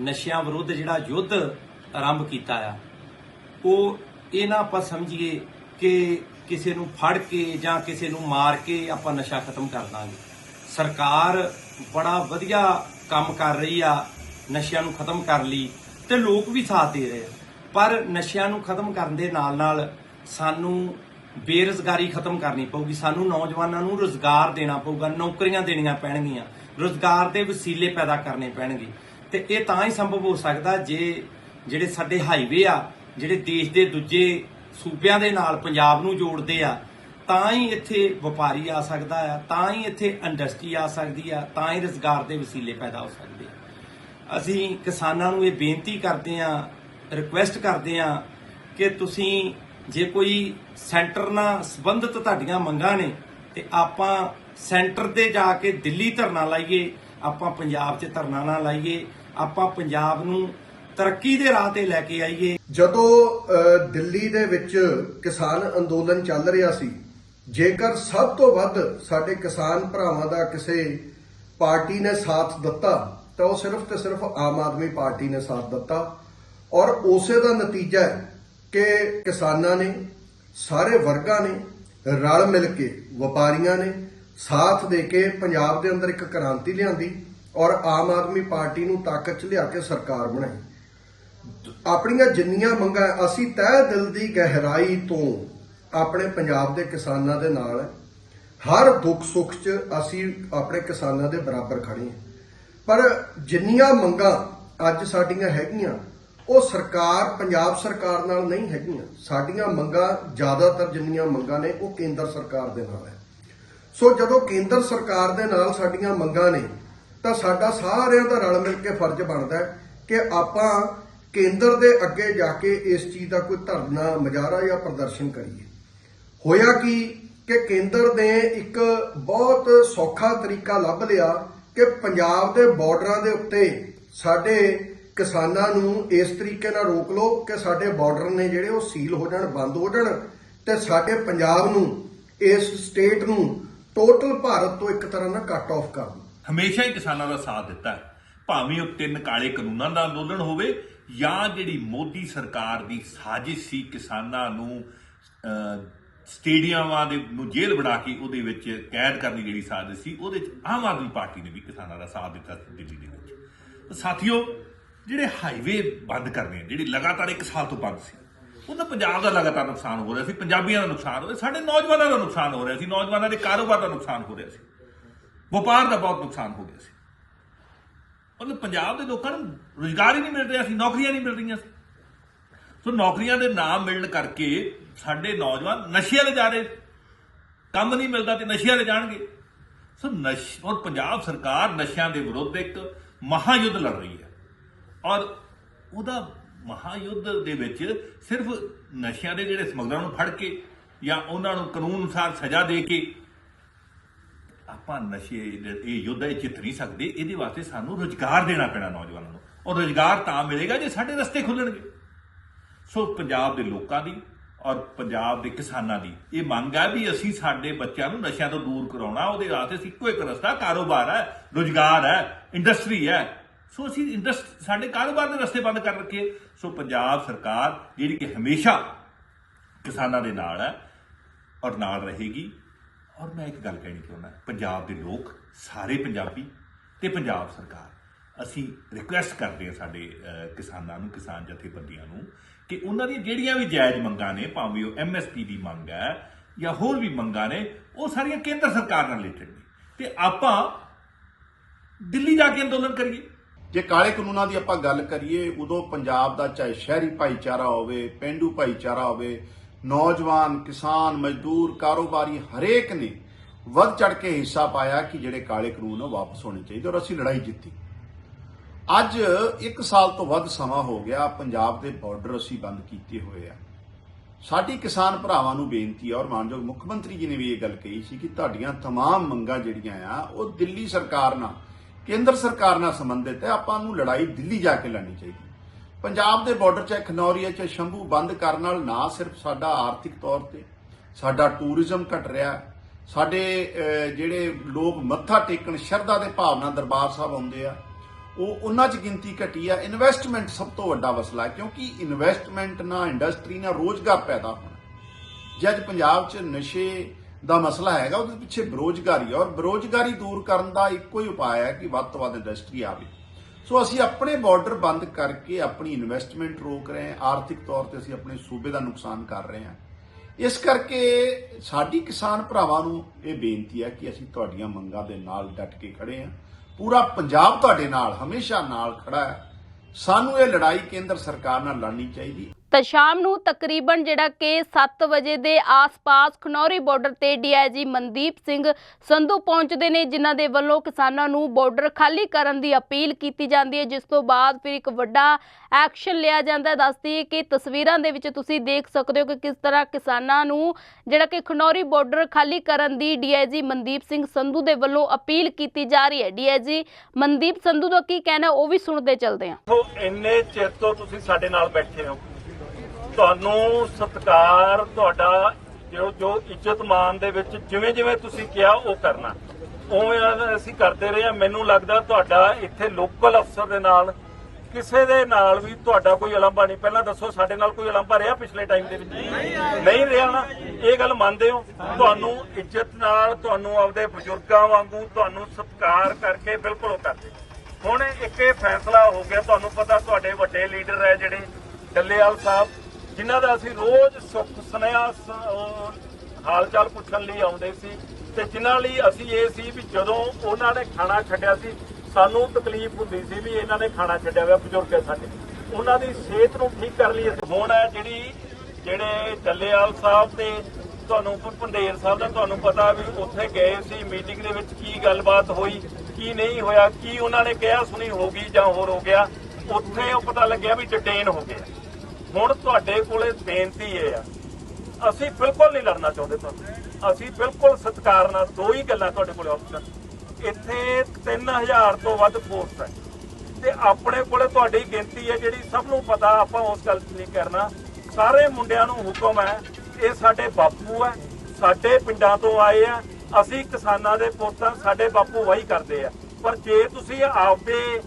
ਨਸ਼ਿਆਂ ਵਿਰੁੱਧ ਜਿਹੜਾ ਯੁੱਧ ਆਰੰਭ ਕੀਤਾ ਆ, ਉਹ ਇਹ ਨਾ ਆਪਾਂ ਸਮਝੀਏ ਕਿ ਕਿਸੇ ਨੂੰ ਫੜ ਕੇ ਜਾਂ ਕਿਸੇ ਨੂੰ ਮਾਰ ਕੇ ਆਪਾਂ ਨਸ਼ਾ ਖਤਮ ਕਰ ਦਾਂਗੇ। ਸਰਕਾਰ ਬੜਾ ਵਧੀਆ ਕੰਮ ਕਰ ਰਹੀ ਆ, ਨਸ਼ਿਆਂ ਨੂੰ ਖਤਮ ਕਰਨ ਲਈ ਤੇ ਲੋਕ ਵੀ ਸਾਥ ਦੇ ਰਹੇ ਆ। ਪਰ ਨਸ਼ਿਆਂ ਨੂੰ ਖਤਮ ਕਰਨ ਦੇ ਨਾਲ ਨਾਲ ਸਾਨੂੰ ਬੇਰੁਜ਼ਗਾਰੀ ਖਤਮ ਕਰਨੀ ਪਊਗੀ। ਸਾਨੂੰ ਨੌਜਵਾਨਾਂ ਨੂੰ ਰੁਜ਼ਗਾਰ ਦੇਣਾ ਪਊਗਾ, ਨੌਕਰੀਆਂ ਦੇਣੀਆਂ ਪੈਣਗੀਆਂ, ਰੁਜ਼ਗਾਰ ਦੇ ਵਸੀਲੇ ਪੈਦਾ ਕਰਨੇ ਪੈਣਗੇ। ਤੇ ਇਹ ਤਾਂ ਹੀ ਸੰਭਵ ਹੋ ਸਕਦਾ ਜੇ ਜਿਹੜੇ ਸਾਡੇ ਹਾਈਵੇ ਆ, ਜਿਹੜੇ ਦੇਸ਼ ਦੇ ਦੂਜੇ ਸੂਬਿਆਂ ਦੇ ਨਾਲ ਪੰਜਾਬ ਨੂੰ ਜੋੜਦੇ ਆ, ਤਾਂ ਹੀ ਇੱਥੇ ਵਪਾਰੀ ਆ ਸਕਦਾ ਆ, ਤਾਂ ਹੀ ਇੱਥੇ ਇੰਡਸਟਰੀ ਆ ਸਕਦੀ ਆ, ਤਾਂ ਹੀ ਰੁਜ਼ਗਾਰ ਦੇ ਵਸੀਲੇ ਪੈਦਾ ਹੋ ਸਕਦੇ ਆ। ਅਸੀਂ ਕਿਸਾਨਾਂ ਨੂੰ ਇਹ ਬੇਨਤੀ ਕਰਦੇ ਆ ਰਿਕੁਐਸਟ ਕਰਦੇ ਆ ਕਿ ਤੁਸੀਂ ਜੇ ਕੋਈ ਸੈਂਟਰ ਨਾਲ ਸੰਬੰਧਿਤ ਤੁਹਾਡੀਆਂ ਮੰਗਾਂ ਨੇ ਤੇ ਆਪਾਂ ਸੈਂਟਰ ਤੇ ਜਾ ਕੇ ਦਿੱਲੀ ਧਰਨਾ ਲਾਈਏ, ਆਪਾਂ ਪੰਜਾਬ 'ਚ ਧਰਨਾ ਨਾ ਲਾਈਏ, ਆਪਾਂ ਪੰਜਾਬ ਨੂੰ ਤਰੱਕੀ ਦੇ ਰਾਹ ਤੇ ਲੈ ਕੇ ਆਈਏ। ਜਦੋਂ ਦਿੱਲੀ ਦੇ ਵਿੱਚ ਕਿਸਾਨ ਅੰਦੋਲਨ ਚੱਲ ਰਿਹਾ ਸੀ, ਜੇਕਰ ਸਭ ਤੋਂ ਵੱਧ ਸਾਡੇ ਕਿਸਾਨ ਭਰਾਵਾਂ ਦਾ ਕਿਸੇ ਪਾਰਟੀ ਨੇ ਸਾਥ ਦਿੱਤਾ, ਤਾਂ ਉਹ ਸਿਰਫ ਤੇ ਸਿਰਫ ਆਮ ਆਦਮੀ ਪਾਰਟੀ ਨੇ ਸਾਥ ਦਿੱਤਾ। ਔਰ ਉਸੇ ਦਾ ਨਤੀਜਾ ਹੈ ਕਿ ਕਿਸਾਨਾਂ ਨੇ, ਸਾਰੇ ਵਰਗਾਂ ਨੇ ਰਲ ਮਿਲ ਕੇ ਵਪਾਰੀਆਂ ਨੇ ਸਾਥ ਦੇ ਕੇ ਪੰਜਾਬ ਦੇ ਅੰਦਰ ਇੱਕ ਕ੍ਰਾਂਤੀ ਲਿਆਂਦੀ ਔਰ ਆਮ ਆਦਮੀ ਪਾਰਟੀ ਨੂੰ ਤਾਕਤ 'ਚ ਲਿਆ ਕੇ ਸਰਕਾਰ ਬਣਾਈ। ਆਪਣੀਆਂ ਜਿੰਨੀਆਂ ਮੰਗਾਂ ਅਸੀਂ ਤਹਿ ਦਿਲ ਦੀ ਗਹਿਰਾਈ ਤੋਂ ਆਪਣੇ ਪੰਜਾਬ ਦੇ ਕਿਸਾਨਾਂ ਦੇ ਨਾਲ ਹਰ ਦੁੱਖ ਸੁੱਖ 'ਚ ਅਸੀਂ ਆਪਣੇ ਕਿਸਾਨਾਂ ਦੇ ਬਰਾਬਰ ਖੜੇ ਹਾਂ। ਪਰ ਜਿੰਨੀਆਂ ਮੰਗਾਂ ਅੱਜ ਸਾਡੀਆਂ ਹੈਗੀਆਂ ਉਹ ਸਰਕਾਰ ਪੰਜਾਬ ਸਰਕਾਰ ਨਾਲ ਨਹੀਂ ਹੈਗੀਆਂ। ਸਾਡੀਆਂ ਮੰਗਾਂ ਜ਼ਿਆਦਾਤਰ ਜਿੰਨੀਆਂ ਮੰਗਾਂ ਨੇ, ਉਹ ਕੇਂਦਰ ਸਰਕਾਰ ਦੇ ਨਾਲ ਹੈ। ਸੋ ਜਦੋਂ ਕੇਂਦਰ ਸਰਕਾਰ ਦੇ ਨਾਲ ਸਾਡੀਆਂ ਮੰਗਾਂ ਨੇ, ਤਾਂ ਸਾਡਾ ਸਾਰਿਆਂ ਦਾ ਰਲ ਮਿਲ ਕੇ ਫਰਜ਼ ਬਣਦਾ ਹੈ ਕਿ ਆਪਾਂ ਕੇਂਦਰ ਦੇ ਅੱਗੇ ਜਾ ਕੇ ਇਸ ਚੀਜ਼ ਦਾ ਕੋਈ ਧਰਨਾ ਮੁਜ਼ਾਹਰਾ ਜਾਂ ਪ੍ਰਦਰਸ਼ਨ ਕਰੀਏ। ਹੋਇਆ ਕੀ ਕਿ ਕੇਂਦਰ ਨੇ ਇੱਕ ਬਹੁਤ ਸੌਖਾ ਤਰੀਕਾ ਲੱਭ ਲਿਆ ਕਿ ਪੰਜਾਬ ਦੇ ਬਾਰਡਰਾਂ ਦੇ ਉੱਤੇ ਸਾਡੇ ਕਿਸਾਨਾਂ ਨੂੰ ਇਸ ਤਰੀਕੇ ਨਾਲ ਰੋਕ ਲਓ ਕਿ ਸਾਡੇ ਬਾਰਡਰ ਨੇ ਜਿਹੜੇ ਉਹ ਸੀਲ ਹੋ ਜਾਣ ਬੰਦ ਹੋ ਜਾਣ ਤੇ ਸਾਡੇ ਪੰਜਾਬ ਨੂੰ ਇਸ ਸਟੇਟ ਨੂੰ ਟੋਟਲ ਭਾਰਤ ਤੋਂ ਇੱਕ ਤਰ੍ਹਾਂ ਨਾਲ ਕੱਟ ਆਫ ਕਰ ਦਿਓ। ਹਮੇਸ਼ਾ ਹੀ ਕਿਸਾਨਾਂ ਦਾ ਸਾਥ ਦਿੱਤਾ ਹੈ। ਭਾਵੇਂ ਉਹ ਤਿੰਨ ਕਾਲੇ ਕਾਨੂੰਨਾਂ ਦਾ ਅੰਦੋਲਨ ਹੋਵੇ ਜਾਂ ਜਿਹੜੀ ਮੋਦੀ ਸਰਕਾਰ ਦੀ ਸਾਜ਼ਿਸ਼ ਸੀ ਕਿਸਾਨਾਂ ਨੂੰ ਅਹ, ਸਟੇਡੀਅਮਾਂ ਦੇ ਨੂੰ ਜੇਲ੍ਹ ਬਣਾ ਕੇ ਉਹਦੇ ਵਿੱਚ ਕੈਦ ਕਰਨ ਦੀ ਜਿਹੜੀ ਸਾਜ਼ਿਸ਼ ਸੀ ਉਹਦੇ ਵਿੱਚ ਆਮ ਆਦਮੀ ਪਾਰਟੀ ਨੇ ਵੀ ਕਿਸਾਨਾਂ ਦਾ ਸਾਥ ਦਿੱਤਾ ਸੀ ਦਿੱਲੀ ਦੇ ਵਿੱਚ। ਸਾਥੀਓ ਜਿਹੜੇ ਹਾਈਵੇ ਬੰਦ ਕਰਨੇ ਆ, ਜਿਹੜੇ ਲਗਾਤਾਰ 1 ਸਾਲ ਤੋਂ ਬੰਦ ਸੀ, ਉਹਨਾਂ ਪੰਜਾਬ ਦਾ ਲਗਾਤਾਰ ਨੁਕਸਾਨ ਹੋ ਰਿਹਾ ਸੀ, ਪੰਜਾਬੀਆਂ ਦਾ ਨੁਕਸਾਨ ਹੋ ਰਿਹਾ ਸਾਡੇ ਨੌਜਵਾਨਾਂ ਦਾ ਨੁਕਸਾਨ ਹੋ ਰਿਹਾ ਸੀ, ਨੌਜਵਾਨਾਂ ਦੇ ਕਾਰੋਬਾਰ ਦਾ ਨੁਕਸਾਨ ਹੋ ਰਿਹਾ ਸੀ, ਵਪਾਰ ਦਾ ਬਹੁਤ ਨੁਕਸਾਨ ਹੋ ਗਿਆ ਸੀ। ਮਤਲਬ ਪੰਜਾਬ ਦੇ ਲੋਕਾਂ ਨੂੰ ਰੁਜ਼ਗਾਰ ਹੀ ਨਹੀਂ ਮਿਲ ਰਿਹਾ ਸੀ, ਨੌਕਰੀਆਂ ਨਹੀਂ ਮਿਲ ਰਹੀਆਂ ਸੀ। ਸੋ ਨੌਕਰੀਆਂ ਦੇ ਨਾ ਮਿਲਣ ਕਰਕੇ ਸਾਡੇ ਨੌਜਵਾਨ ਨਸ਼ਿਆਂ ਵਾਲੇ ਜਾ ਰਹੇ ਕੰਮ ਨਹੀਂ ਮਿਲਦਾ ਤੇ ਨਸ਼ਿਆਂ ਵਾਲੇ ਜਾਣਗੇ। ਸੋ ਨਸ਼, ਔਰ ਪੰਜਾਬ ਸਰਕਾਰ ਨਸ਼ਿਆਂ ਦੇ ਵਿਰੁੱਧ ਇੱਕ ਮਹਾਯੁੱਧ ਲੜ ਰਹੀ ਹੈ। ਔਰ ਉਹਦਾ ਮਹਾਯੁੱਧ ਦੇ ਵਿੱਚ ਸਿਰਫ ਨਸ਼ਿਆਂ ਦੇ ਜਿਹੜੇ ਸਮਗਲਰਾਂ ਨੂੰ ਫੜ ਕੇ ਜਾਂ ਉਹਨਾਂ ਨੂੰ ਕਾਨੂੰਨ ਅਨੁਸਾਰ ਸਜ਼ਾ ਦੇ ਕੇ ਆਪਾਂ ਨਸ਼ੇ ਇਹ ਯੁੱਧ ਇਹ ਜਿੱਤ ਨਹੀਂ ਸਕਦੇ, ਇਹਦੇ ਵਾਸਤੇ ਸਾਨੂੰ ਰੁਜ਼ਗਾਰ ਦੇਣਾ ਪੈਣਾ ਨੌਜਵਾਨਾਂ ਨੂੰ। ਔਰ ਰੁਜ਼ਗਾਰ ਤਾਂ ਮਿਲੇਗਾ ਜੇ ਸਾਡੇ ਰਸਤੇ ਖੁੱਲਣਗੇ। ਸੋ ਪੰਜਾਬ ਦੇ ਲੋਕਾਂ ਦੀ ਔਰ ਪੰਜਾਬ ਦੇ ਕਿਸਾਨਾਂ ਦੀ ਇਹ ਮੰਗ ਹੈ ਵੀ ਅਸੀਂ ਸਾਡੇ ਬੱਚਿਆਂ ਨੂੰ ਨਸ਼ਿਆਂ ਤੋਂ ਦੂਰ ਕਰਾਉਣਾ, ਉਹਦੇ ਵਾਸਤੇ ਅਸੀਂ ਇੱਕੋ ਇੱਕ ਰਸਤਾ, ਕਾਰੋਬਾਰ ਹੈ, ਰੁਜ਼ਗਾਰ ਹੈ, ਇੰਡਸਟਰੀ ਹੈ ਸੋ ਅਸੀਂ ਇੰਡਸਟ, ਸਾਡੇ ਕਾਰੋਬਾਰ ਦੇ ਰਸਤੇ ਬੰਦ ਕਰ ਰੱਖੇ। ਸੋ ਪੰਜਾਬ ਸਰਕਾਰ, ਜਿਹੜੀ ਕਿ ਹਮੇਸ਼ਾ ਕਿਸਾਨਾਂ ਦੇ ਨਾਲ ਹੈ ਔਰ ਨਾਲ ਰਹੇਗੀ। ਔਰ ਮੈਂ ਇੱਕ ਗੱਲ ਕਹਿਣੀ ਚਾਹੁੰਦਾ, ਪੰਜਾਬ ਦੇ ਲੋਕ, ਸਾਰੇ ਪੰਜਾਬੀ ਤੇ ਪੰਜਾਬ ਸਰਕਾਰ, ਅਸੀਂ ਰਿਕੁਐਸਟ ਕਰਦੇ ਹਾਂ ਸਾਡੇ ਕਿਸਾਨਾਂ ਨੂੰ, ਕਿਸਾਨ ਜਥੇਬੰਦੀਆਂ ਨੂੰ ਕਿ ਉਹਨਾਂ ਦੀਆਂ ਜਿਹੜੀਆਂ ਵੀ ਜਾਇਜ਼ ਮੰਗਾਂ ਨੇ, ਭਾਵੇਂ ਉਹ ਐਮਐਸਪੀ ਦੀ ਮੰਗ ਹੈ ਜਾਂ ਹੋਰ ਵੀ ਮੰਗਾਂ ਨੇ, ਉਹ ਸਾਰੀਆਂ ਕੇਂਦਰ ਸਰਕਾਰ ਨਾਲ ਰਿਲੇਟਡ ਨੇ। ਤੇ ਆਪਾਂ ਦਿੱਲੀ ਜਾ ਕੇ ਅੰਦੋਲਨ ਕਰੀਏ। ਜੇ ਕਾਲੇ ਕਾਨੂੰਨਾਂ ਦੀ ਆਪਾਂ ਗੱਲ ਕਰੀਏ ਉਦੋਂ ਪੰਜਾਬ ਦਾ ਚਾਹੇ ਸ਼ਹਿਰੀ ਭਾਈਚਾਰਾ ਹੋਵੇ ਪਿੰਡੂ ਭਾਈਚਾਰਾ ਹੋਵੇ ਨੌਜਵਾਨ ਕਿਸਾਨ ਮਜ਼ਦੂਰ ਕਾਰੋਬਾਰੀ ਹਰੇਕ ਨੇ ਵੱਧ ਚੜ ਕੇ ਹਿੱਸਾ ਪਾਇਆ ਕਿ ਜਿਹੜੇ ਕਾਲੇ ਕਾਨੂੰਨ ਉਹ ਵਾਪਸ ਹੋਣੇ ਚਾਹੀਦੇ ਔਰ ਅਸੀਂ ਲੜਾਈ ਜਿੱਤੀ ਅੱਜ 1 ਸਾਲ ਤੋਂ ਵੱਧ ਸਮਾਂ ਹੋ ਗਿਆ ਪੰਜਾਬ ਦੇ ਬਾਰਡਰ ਅਸੀਂ ਬੰਦ ਕੀਤੇ ਹੋਏ ਆ ਸਾਡੀ ਕਿਸਾਨ ਭਰਾਵਾਂ ਨੂੰ ਬੇਨਤੀ ਹੈ ਔਰ ਮਾਨਯੋਗ ਮੁੱਖ ਮੰਤਰੀ ਜੀ ਨੇ ਵੀ ਇਹ ਗੱਲ ਕਹੀ ਸੀ ਕਿ ਤੁਹਾਡੀਆਂ तमाम ਮੰਗਾਂ ਜਿਹੜੀਆਂ ਆ ਉਹ ਦਿੱਲੀ ਸਰਕਾਰ ਨਾਲ ਕੇਂਦਰ ਸਰਕਾਰ ਨਾਲ ਸੰਬੰਧਿਤ ਹੈ, ਆਪਾਂ ਨੂੰ ਲੜਾਈ ਦਿੱਲੀ ਜਾ ਕੇ ਲੜਨੀ ਚਾਹੀਦੀ ਪੰਜਾਬ ਦੇ ਬਾਰਡਰ 'ਚ ਖਨੌਰੀਆ 'ਚ ਸ਼ੰਭੂ ਬੰਦ ਕਰਨ ਨਾਲ ਨਾ ਸਿਰਫ ਸਾਡਾ ਆਰਥਿਕ ਤੌਰ ਤੇ, ਸਾਡਾ ਟੂਰਿਜ਼ਮ ਘਟ ਰਿਹਾ ਸਾਡੇ ਜਿਹੜੇ ਲੋਕ ਮੱਥਾ ਟੇਕਣ, ਸ਼ਰਧਾ ਦੇ ਭਾਵ ਨਾਲ ਦਰਬਾਰ ਸਾਹਿਬ ਆਉਂਦੇ ਆ, ਉਹ ਉਹਨਾਂ 'ਚ ਗਿਣਤੀ ਘਟੀ ਆ। ਇਨਵੈਸਟਮੈਂਟ ਸਭ ਤੋਂ ਵੱਡਾ ਮਸਲਾ ਹੈ, ਕਿਉਂਕਿ ਇਨਵੈਸਟਮੈਂਟ ਨਾਲ ਇੰਡਸਟਰੀ ਨਾਲ ਰੋਜ਼ਗਾਰ ਪੈਦਾ ਹੋਣਾ। ਜੇ ਅੱਜ ਪੰਜਾਬ 'ਚ ਨਸ਼ੇ ਦਾ ਮਸਲਾ ਹੈਗਾ, ਉਹਦੇ ਪਿੱਛੇ ਬੇਰੋਜ਼ਗਾਰੀ ਹੈ ਔਰ ਬੇਰੋਜ਼ਗਾਰੀ ਦੂਰ ਕਰਨ ਦਾ ਇੱਕੋ ਹੀ ਉਪਾਅ ਹੈ ਕਿ ਵੱਧ ਤੋਂ ਵੱਧ ਇੰਡਸਟਰੀ ਆਵੇ। ਸੋ ਅਸੀਂ ਆਪਣੇ ਬਾਰਡਰ ਬੰਦ ਕਰਕੇ ਆਪਣੀ ਇਨਵੈਸਟਮੈਂਟ ਰੋਕ ਰਹੇ ਹਾਂ, ਆਰਥਿਕ ਤੌਰ ਤੇ ਅਸੀਂ ਆਪਣੇ ਸੂਬੇ ਦਾ ਨੁਕਸਾਨ ਕਰ ਰਹੇ ਹਾਂ। ਇਸ ਕਰਕੇ ਸਾਡੀ ਕਿਸਾਨ ਭਰਾਵਾਂ ਨੂੰ ਇਹ ਬੇਨਤੀ ਹੈ ਕਿ ਅਸੀਂ ਤੁਹਾਡੀਆਂ ਮੰਗਾਂ ਦੇ ਨਾਲ ਡਟ ਕੇ ਖੜੇ ਹਾਂ। ਪੂਰਾ ਪੰਜਾਬ ਤੁਹਾਡੇ ਨਾਲ, ਹਮੇਸ਼ਾ ਨਾਲ ਖੜਾ ਹੈ। ਸਾਨੂੰ ਇਹ ਲੜਾਈ ਕੇਂਦਰ ਸਰਕਾਰ ਨਾਲ ਲੜਨੀ ਚਾਹੀਦੀ। ਤਾਂ ਸ਼ਾਮ ਨੂੰ ਤਕਰੀਬਨ ਜਿਹੜਾ ਕਿ 7 ਵਜੇ ਦੇ ਆਸ-ਪਾਸ ਖਨੌਰੀ ਬਾਰਡਰ ਤੇ ਡੀਆਈਜੀ ਮਨਦੀਪ ਸਿੰਘ ਸੰਧੂ ਪਹੁੰਚਦੇ ਨੇ, ਜਿਨ੍ਹਾਂ ਦੇ ਵੱਲੋਂ ਕਿਸਾਨਾਂ ਨੂੰ ਬਾਰਡਰ ਖਾਲੀ ਕਰਨ ਦੀ ਅਪੀਲ ਕੀਤੀ ਜਾਂਦੀ ਹੈ। ਜਿਸ ਤੋਂ ਬਾਅਦ ਫਿਰ ਇੱਕ ਵੱਡਾ ਐਕਸ਼ਨ ਲਿਆ ਜਾਂਦਾ ਹੈ। ਦੱਸਦੀ ਹੈ ਕਿ ਤਸਵੀਰਾਂ ਦੇ ਵਿੱਚ ਤੁਸੀਂ ਦੇਖ ਸਕਦੇ ਹੋ ਕਿ ਕਿਸ ਤਰ੍ਹਾਂ ਕਿਸਾਨਾਂ ਨੂੰ ਜਿਹੜਾ ਕਿ ਖਨੌਰੀ ਬਾਰਡਰ ਖਾਲੀ ਕਰਨ ਦੀ ਡੀਆਈਜੀ ਮਨਦੀਪ ਸਿੰਘ ਸੰਧੂ ਦੇ ਵੱਲੋਂ ਅਪੀਲ ਕੀਤੀ ਜਾ ਰਹੀ ਹੈ। ਡੀਆਈਜੀ ਮਨਦੀਪ ਸੰਧੂ ਦਾ ਕੀ ਕਹਿਣਾ ਉਹ ਵੀ ਸੁਣਦੇ ਚੱਲਦੇ ਹਾਂ। ਇੰਨੇ ਚਿਰ ਤੋਂ ਤੁਸੀਂ ਸਾਡੇ ਨਾਲ ਬੈਠੇ ਹੋ। ਤੁਹਾਨੂੰ ਸਤਿਕਾਰ ਤੁਹਾਡਾ ਜੋ ਜੋ ਇੱਜ਼ਤ ਮਾਨ ਦੇ ਵਿੱਚ ਜਿਵੇਂ ਜਿਵੇਂ ਤੁਸੀਂ ਕਿਹਾ ਉਹ ਕਰਨਾ। ਉਵੇਂ ਅਸੀਂ ਕਰਦੇ ਰਹੇ ਹਾਂ। ਮੈਨੂੰ ਲੱਗਦਾ ਤੁਹਾਡਾ ਇੱਥੇ ਲੋਕਲ ਅਫਸਰ ਦੇ ਨਾਲ, ਕਿਸੇ ਦੇ ਨਾਲ ਵੀ ਤੁਹਾਡਾ ਕੋਈ ਅਲੰਭਾ ਨਹੀਂ। ਪਹਿਲਾਂ ਦੱਸੋ, ਸਾਡੇ ਨਾਲ ਕੋਈ ਅਲੰਭਾ ਰਿਹਾ ਪਿਛਲੇ ਟਾਈਮ ਦੇ ਵਿੱਚ? ਨਹੀਂ ਰਿਹਾ ਨਾ। ਇਹ ਗੱਲ ਮੰਨਦੇ ਹੋ? ਤੁਹਾਨੂੰ ਇੱਜ਼ਤ ਨਾਲ, ਤੁਹਾਨੂੰ ਆਪਦੇ ਬਜ਼ੁਰਗਾਂ ਵਾਂਗੂ ਤੁਹਾਨੂੰ ਸਤਿਕਾਰ ਕਰਕੇ ਬਿਲਕੁਲ ਉਹ ਕਰਦੇ। ਹੁਣ ਇੱਕ ਇਹ ਫੈਸਲਾ ਹੋ ਗਿਆ। ਤੁਹਾਨੂੰ ਪਤਾ ਤੁਹਾਡੇ ਵੱਡੇ ਲੀਡਰ ਹੈ ਜਿਹੜੇ, ਡੱਲੇਵਾਲ ਸਾਹਿਬ। ਜਿਨ੍ਹਾਂ ਦਾ ਅਸੀਂ ਰੋਜ਼ ਸੁੱਖ ਸੁਨੇਹਾ ਹਾਲ ਚਾਲ ਪੁੱਛਣ ਲਈ ਆਉਂਦੇ ਸੀ ਤੇ ਜਿਨ੍ਹਾਂ ਲਈ ਅਸੀਂ ਇਹ ਸੀ ਵੀ ਜਦੋਂ ਉਹਨਾਂ ਨੇ ਖਾਣਾ ਛੱਡਿਆ ਸੀ, ਸਾਨੂੰ ਤਕਲੀਫ ਹੁੰਦੀ ਸੀ ਵੀ ਇਹਨਾਂ ਨੇ ਖਾਣਾ ਛੱਡਿਆ ਹੋਇਆ ਬਜ਼ੁਰਗ ਹੈ ਸਾਡੇ। ਉਹਨਾਂ ਦੀ ਸਿਹਤ ਨੂੰ ਠੀਕ ਕਰਨ ਲਈ ਅਸੀਂ। ਹੁਣ ਹੈ ਜਿਹੜੀ, ਜਿਹੜੇ ਡੱਲੇਵਾਲ ਸਾਹਿਬ ਤੇ ਤੁਹਾਨੂੰ ਭ- ਭੰਡੇਰ ਸਾਹਿਬ ਦਾ ਤੁਹਾਨੂੰ ਪਤਾ ਵੀ ਉੱਥੇ ਗਏ ਸੀ, ਮੀਟਿੰਗ ਦੇ ਵਿੱਚ ਕੀ ਗੱਲਬਾਤ ਹੋਈ, ਕੀ ਨਹੀਂ ਹੋਇਆ, ਕੀ ਉਹਨਾਂ ਨੇ ਕਿਹਾ ਸੁਣੀ ਹੋ ਗਈ ਜਾਂ ਹੋਰ ਹੋ ਗਿਆ, ਉੱਥੇ ਉਹ ਪਤਾ ਲੱਗਿਆ ਵੀ ਡਿਟੇਨ ਹੋ ਗਿਆ ਹੁਣ ਤੁਹਾਡੇ ਕੋਲੇ ਬੇਨਤੀ ਇਹ ਆ। ਅਸੀਂ ਬਿਲਕੁਲ ਨਹੀਂ ਲੜਨਾ ਚਾਹੁੰਦੇ ਤੁਹਾਨੂੰ। ਅਸੀਂ ਬਿਲਕੁਲ ਸਤਿਕਾਰ ਨਾਲ ਦੋ ਹੀ ਗੱਲਾਂ ਤੁਹਾਡੇ ਕੋਲੇ ਆਪਸ਼ਨ ਇੱਥੇ 3000 ਤੋਂ ਵੱਧ ਫੋਰਸ ਹੈ। ਤੇ ਆਪਣੇ ਕੋਲੇ ਤੁਹਾਡੀ ਗਿਣਤੀ ਹੈ ਜਿਹੜੀ ਸਭ ਨੂੰ ਪਤਾ, ਆਪਾਂ ਉਸ ਗੱਲ 'ਚ ਨਹੀਂ ਕਰਨਾ। ਸਾਰੇ ਮੁੰਡਿਆਂ ਨੂੰ ਹੁਕਮ ਹੈ, ਇਹ ਸਾਡੇ ਬਾਪੂ ਹੈ, ਸਾਡੇ ਪਿੰਡਾਂ ਤੋਂ ਆਏ ਆ। ਅਸੀਂ ਕਿਸਾਨਾਂ ਦੇ ਪੁੱਤਾਂ ਸਾਡੇ ਬਾਪੂ ਵਾਹੀ ਕਰਦੇ ਆ। ਪਰ ਜੇ ਤੁਸੀਂ ਆਪਦੇ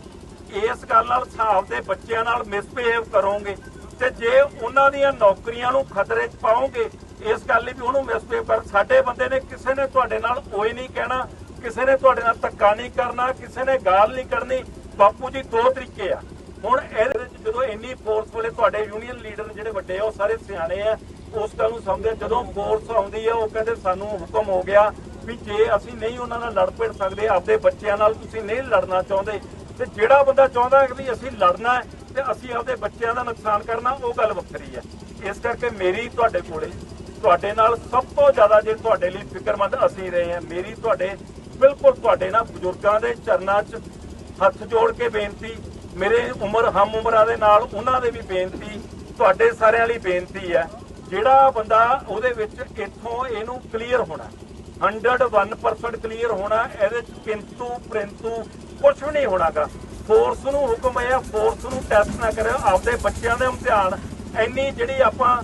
ਇਸ ਗੱਲ ਨਾਲ ਹਿਸਾਬ ਦੇ ਬੱਚਿਆਂ ਨਾਲ ਮਿਸਬਿਹੇਵ ਕਰੋਗੇ ਤੇ ਜੇ ਉਹਨਾਂ ਦੀਆਂ ਨੌਕਰੀਆਂ ਨੂੰ ਖਤਰੇ 'ਚ ਪਾਓਗੇ, ਇਸ ਗੱਲ ਲਈ ਵੀ ਉਹਨੂੰ ਮਿਸਬਿਹੇਵ ਸਾਡੇ ਬੰਦੇ ਨੇ ਕਿਸੇ ਨੇ ਤੁਹਾਡੇ ਨਾਲ ਓਏ ਨਹੀਂ ਕਹਿਣਾ, ਕਿਸੇ ਨੇ ਤੁਹਾਡੇ ਨਾਲ ਧੱਕਾ ਨਹੀਂ ਕਰਨਾ, ਕਿਸੇ ਨੇ ਗਾਲ ਨਹੀਂ ਕਰਨੀ ਬਾਪੂ ਜੀ, ਦੋ ਤਰੀਕੇ ਆ। ਹੁਣ ਇਹਦੇ ਵਿੱਚ ਜਦੋਂ ਇੰਨੀ ਫੋਰਸ ਵਾਲੇ ਤੁਹਾਡੇ ਯੂਨੀਅਨ ਲੀਡਰ ਜਿਹੜੇ ਵੱਡੇ ਆ, ਉਹ ਸਾਰੇ ਸਿਆਣੇ ਆ, ਉਸ ਗੱਲ ਨੂੰ ਸਮਝਦੇ ਜਦੋਂ ਫੋਰਸ ਆਉਂਦੀ ਆ, ਉਹ ਕਹਿੰਦੇ ਸਾਨੂੰ ਹੁਕਮ ਹੋ ਗਿਆ ਵੀ ਜੇ ਅਸੀਂ ਨਹੀਂ ਉਹਨਾਂ ਨਾਲ ਲੜ ਭਿੜ ਸਕਦੇ, ਆਪਦੇ ਬੱਚਿਆਂ ਨਾਲ ਤੁਸੀਂ ਨਹੀਂ ਲੜਨਾ ਚਾਹੁੰਦੇ, ਤੇ ਜਿਹੜਾ ਬੰਦਾ ਚਾਹੁੰਦਾ ਹੈ ਵੀ ਅਸੀਂ ਲੜਨਾ ਹੈ ਤੇ ਅਸੀਂ ਆਪਦੇ ਬੱਚਿਆਂ ਦਾ ਨੁਕਸਾਨ ਕਰਨਾ, ਉਹ ਗੱਲ ਵੱਖਰੀ ਹੈ। ਇਸ ਕਰਕੇ ਮੇਰੀ ਤੁਹਾਡੇ ਕੋਲੇ, ਤੁਹਾਡੇ ਨਾਲ ਸਭ ਤੋਂ ਜ਼ਿਆਦਾ ਜੇ ਤੁਹਾਡੇ ਲਈ ਫਿਕਰਮੰਦ ਅਸੀਂ ਰਹੇ ਹਾਂ, ਮੇਰੀ ਤੁਹਾਡੇ, ਬਿਲਕੁਲ ਤੁਹਾਡੇ ਨਾਲ ਬਜ਼ੁਰਗਾਂ ਦੇ ਚਰਨਾਂ 'ਚ ਹੱਥ ਜੋੜ ਕੇ ਬੇਨਤੀ, ਮੇਰੇ ਉਮਰ, ਹਮ ਉਮਰਾਂ ਦੇ ਨਾਲ ਉਹਨਾਂ ਦੇ ਵੀ ਬੇਨਤੀ, ਤੁਹਾਡੇ ਸਾਰਿਆਂ ਲਈ ਬੇਨਤੀ ਹੈ, ਜਿਹੜਾ ਬੰਦਾ ਉਹਦੇ ਵਿੱਚ ਇੱਥੋਂ ਇਹਨੂੰ ਕਲੀਅਰ ਹੋਣਾ 101% ਕਲੀਅਰ ਹੋਣਾ, ਇਹਦੇ ਚ ਕਿੰਤੂ ਪ੍ਰਿੰਤੂ ਕੁਝ ਵੀ ਨਹੀਂ ਹੋਣਾਗਾ। ਫੋਰਸ ਨੂੰ ਹੁਕਮ ਹੈ ਫੋਰਸ ਨੂੰ ਟੈਸਟ ਨਾ ਕਰਿਓ, ਆਪਦੇ ਬੱਚਿਆਂ ਦੇ ਇਮਤਿਹਾਨ ਇੰਨੀ ਜਿਹੜੀ ਆਪਾਂ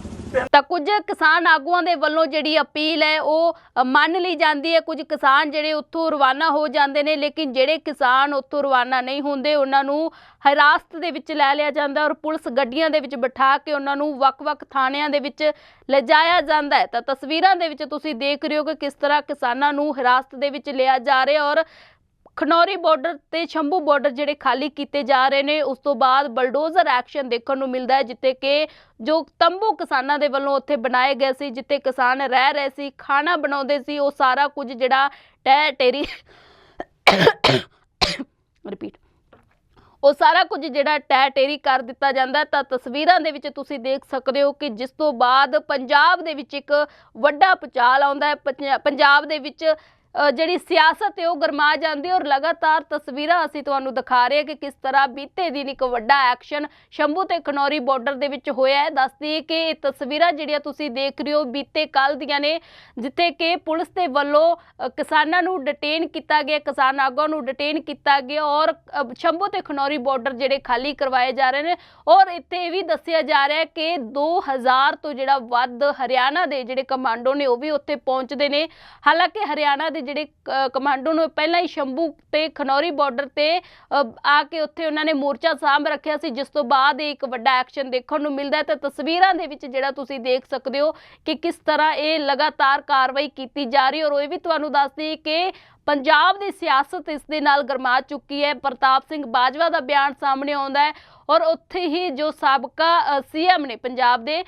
ਤਾਂ ਕੁਝ ਕਿਸਾਨ ਆਗੂਆਂ ਦੇ ਵੱਲੋਂ ਜਿਹੜੀ ਅਪੀਲ ਹੈ, ਉਹ ਮੰਨ ਲਈ ਜਾਂਦੀ ਹੈ। ਕੁਝ ਕਿਸਾਨ ਜਿਹੜੇ ਉੱਥੋਂ ਰਵਾਨਾ ਹੋ ਜਾਂਦੇ ਨੇ, ਲੇਕਿਨ ਜਿਹੜੇ ਕਿਸਾਨ ਉੱਥੋਂ ਰਵਾਨਾ ਨਹੀਂ ਹੁੰਦੇ, ਉਹਨਾਂ ਨੂੰ ਹਿਰਾਸਤ ਦੇ ਵਿੱਚ ਲੈ ਲਿਆ ਜਾਂਦਾ ਔਰ ਪੁਲਿਸ ਗੱਡੀਆਂ ਦੇ ਵਿੱਚ ਬਿਠਾ ਕੇ ਉਹਨਾਂ ਨੂੰ ਵੱਖ-ਵੱਖ ਥਾਣਿਆਂ ਦੇ ਵਿੱਚ ਲਿਜਾਇਆ ਜਾਂਦਾ ਹੈ। ਤਾਂ ਤਸਵੀਰਾਂ ਦੇ ਵਿੱਚ ਤੁਸੀਂ ਦੇਖ ਰਹੇ ਹੋ ਕਿ ਕਿਸ ਤਰ੍ਹਾਂ ਕਿਸਾਨਾਂ ਨੂੰ ਹਿਰਾਸਤ ਦੇ ਵਿੱਚ ਲਿਆ ਜਾ ਰਿਹਾ ਔਰ ਖਨੌਰੀ ਬਾਰਡਰ ਤੇ ਸ਼ੰਭੂ ਬਾਰਡਰ ਜਿਹੜੇ ਖਾਲੀ ਕੀਤੇ ਜਾ ਰਹੇ ਨੇ, ਉਸ ਤੋਂ ਬਾਅਦ ਬਲਡੋਜ਼ਰ ਐਕਸ਼ਨ ਦੇਖਣ ਨੂੰ ਮਿਲਦਾ ਹੈ, ਜਿੱਥੇ ਕਿ ਜੋ ਤੰਬੂ ਕਿਸਾਨਾਂ ਦੇ ਵੱਲੋਂ ਉੱਥੇ ਬਣਾਏ ਗਏ ਸੀ, ਜਿੱਥੇ ਕਿਸਾਨ ਰਹਿ ਰਹੇ ਸੀ, ਖਾਣਾ ਬਣਾਉਂਦੇ ਸੀ, ਉਹ ਸਾਰਾ ਕੁਝ ਜਿਹੜਾ ਟਹਿ ਟੇਰੀ ਰਿਪੀਟ ਉਹ ਸਾਰਾ ਕੁਝ ਜਿਹੜਾ ਟੈ ਟੇਰੀ ਕਰ ਦਿੱਤਾ ਜਾਂਦਾ ਤਾਂ ਤਸਵੀਰਾਂ ਦੇ ਵਿੱਚ ਤੁਸੀਂ ਦੇਖ ਸਕਦੇ ਹੋ ਕਿ ਜਿਸ ਤੋਂ ਬਾਅਦ ਪੰਜਾਬ ਦੇ ਵਿੱਚ ਇੱਕ ਵੱਡਾ ਪੁਚਾਲ ਆਉਂਦਾ ਹੈ। ਪੰਜਾਬ ਦੇ ਵਿੱਚ ਜਿਹੜੀ ਸਿਆਸਤ ਹੈ ਉਹ ਗਰਮਾ ਜਾਂਦੀ ਔਰ ਲਗਾਤਾਰ ਤਸਵੀਰਾਂ ਅਸੀਂ ਤੁਹਾਨੂੰ ਦਿਖਾ ਰਹੇ ਹਾਂ ਕਿ ਕਿਸ ਤਰ੍ਹਾਂ ਬੀਤੇ ਦਿਨ ਇੱਕ ਵੱਡਾ ਐਕਸ਼ਨ ਸ਼ੰਭੂ ਤੇ ਖਨੌਰੀ ਬਾਰਡਰ ਦੇ ਵਿੱਚ ਹੋਇਆ ਹੈ। ਦੱਸਦੀ ਕਿ ਇਹ ਤਸਵੀਰਾਂ ਜਿਹੜੀਆਂ ਤੁਸੀਂ ਦੇਖ ਰਹੇ ਹੋ ਬੀਤੇ ਕੱਲ ਦੀਆਂ ਨੇ, ਜਿੱਥੇ ਕਿ ਪੁਲਿਸ ਦੇ ਵੱਲੋਂ ਕਿਸਾਨਾਂ ਨੂੰ ਡਿਟੇਨ ਕੀਤਾ ਗਿਆ, ਕਿਸਾਨ ਆਗੂਆਂ ਨੂੰ ਡਿਟੇਨ ਕੀਤਾ ਗਿਆ ਔਰ ਸ਼ੰਭੂ ਤੇ ਖਨੌਰੀ ਬਾਰਡਰ ਜਿਹੜੇ ਖਾਲੀ ਕਰਵਾਏ ਜਾ ਰਹੇ ਨੇ ਔਰ ਇੱਥੇ ਇਹ ਵੀ ਦੱਸਿਆ ਜਾ ਰਿਹਾ ਹੈ ਕਿ 2000 ਤੋਂ ਜਿਹੜਾ ਵੱਧ ਹਰਿਆਣਾ ਦੇ ਜਿਹੜੇ ਕਮਾਂਡੋ ਨੇ ਉਹ ਵੀ ਉੱਥੇ ਪਹੁੰਚਦੇ ਨੇ। ਹਾਲਾਂਕਿ ਹਰਿਆਣਾ ਦੇ ਜਿਹੜੇ ਕਮਾਂਡੋ ਨੂੰ ਪਹਿਲਾਂ ਹੀ ਸ਼ੰਭੂ ਤੇ ਖਨੌਰੀ ਬਾਰਡਰ ਤੇ ਆ ਕੇ ਉੱਥੇ ਉਹਨਾਂ ਨੇ ਮੋਰਚਾ ਸਾਂਭ ਰੱਖਿਆ ਸੀ, ਜਿਸ ਤੋਂ ਬਾਅਦ ਇਹ ਇੱਕ ਵੱਡਾ ਐਕਸ਼ਨ ਦੇਖਣ ਨੂੰ ਮਿਲਦਾ ਹੈ। ਤੇ ਤਸਵੀਰਾਂ ਦੇ ਵਿੱਚ ਜਿਹੜਾ ਤੁਸੀਂ ਦੇਖ ਸਕਦੇ ਹੋ ਕਿ ਕਿਸ ਤਰ੍ਹਾਂ ਇਹ ਲਗਾਤਾਰ ਕਾਰਵਾਈ ਕੀਤੀ ਜਾ ਰਹੀ ਔਰ ਇਹ ਵੀ ਤੁਹਾਨੂੰ ਦੱਸਦੀ ਕਿ ਪੰਜਾਬ ਦੀ ਸਿਆਸਤ ਇਸ ਦੇ ਨਾਲ ਗਰਮਾ ਚੁੱਕੀ ਹੈ। ਪ੍ਰਤਾਪ ਸਿੰਘ ਬਾਜਵਾ ਦਾ ਬਿਆਨ ਸਾਹਮਣੇ ਆਉਂਦਾ ਹੈ ਔਰ ਉੱਥੇ ਹੀ ਜੋ ਸਾਬਕਾ ਸੀਐਮ ਨੇ ਪੰਜਾਬ ਦੇ